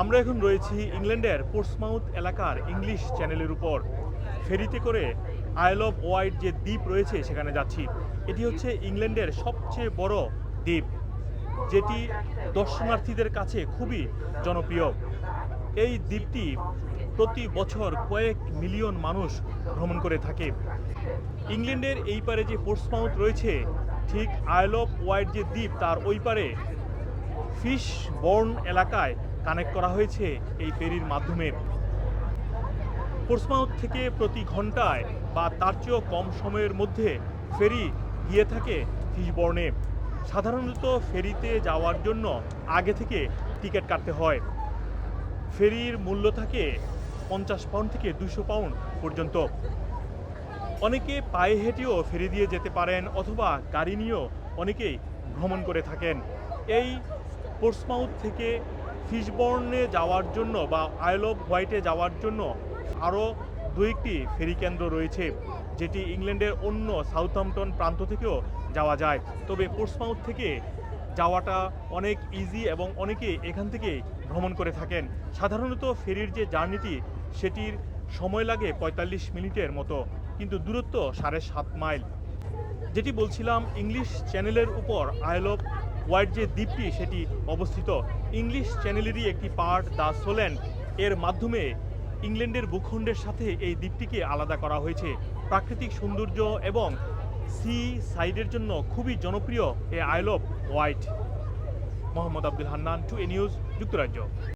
আমরা এখন রয়েছি ইংল্যান্ডের পোর্টসমাউথ এলাকার ইংলিশ চ্যানেলের উপর। ফেরিতে করে আইল অফ ওয়াইট যে দ্বীপ রয়েছে, সেখানে যাচ্ছি। এটি হচ্ছে ইংল্যান্ডের সবচেয়ে বড় দ্বীপ, যেটি দর্শনার্থীদের কাছে খুবই জনপ্রিয়। এই দ্বীপটি প্রতি বছর কয়েক মিলিয়ন মানুষ ভ্রমণ করে থাকে। ইংল্যান্ডের এই পারে যে পোর্টসমাউথ রয়েছে, ঠিক আইল অফ ওয়াইট যে দ্বীপ, তার ওই পারে ফিশ বর্ন এলাকায় কানেক্ট করা হয়েছে এই ফেরির মাধ্যমে। পোর্টসমাউথ থেকে প্রতি ঘন্টায় বা তার চেয়েও কম সময়ের মধ্যে ফেরি গিয়ে থাকে ফিশবর্নে। সাধারণত ফেরিতে যাওয়ার জন্য আগে থেকে টিকিট কাটতে হয়। ফেরির মূল্য থাকে পঞ্চাশ পাউন্ড থেকে দুশো পাউন্ড পর্যন্ত। অনেকে পায়ে হেঁটেও ফেরি দিয়ে যেতে পারেন অথবা গাড়ি নিয়েও অনেকেই ভ্রমণ করে থাকেন। এই পোর্টসমাউথ থেকে ফিশবর্নে যাওয়ার জন্য বা আইল অফ হোয়াইটে যাওয়ার জন্য আরও দু একটি ফেরি কেন্দ্র রয়েছে, যেটি ইংল্যান্ডের অন্য সাউথহ্যাম্পটন প্রান্ত থেকেও যাওয়া যায়। তবে পোর্টসমাউথ থেকে যাওয়াটা অনেক ইজি এবং অনেকে এখান থেকে ভ্রমণ করে থাকেন। সাধারণত ফেরির যে জার্নিটি, সেটির সময় লাগে পঁয়তাল্লিশ মিনিটের মতো, কিন্তু দূরত্ব সাড়ে সাত মাইল। যেটি বলছিলাম, ইংলিশ চ্যানেলের উপর আইল অফ হোয়াইট যে দ্বীপটি, সেটি অবস্থিত ইংলিশ চ্যানেলেরই একটি পার্ট, দ্য সোল্যান্ড। এর মাধ্যমে ইংল্যান্ডের ভূখণ্ডের সাথে এই দ্বীপটিকে আলাদা করা হয়েছে। প্রাকৃতিক সৌন্দর্য এবং সি সাইডের জন্য খুবই জনপ্রিয় a isle of Wight. Mohammad Abdul Hannan, to A news, যুক্তরাজ্য।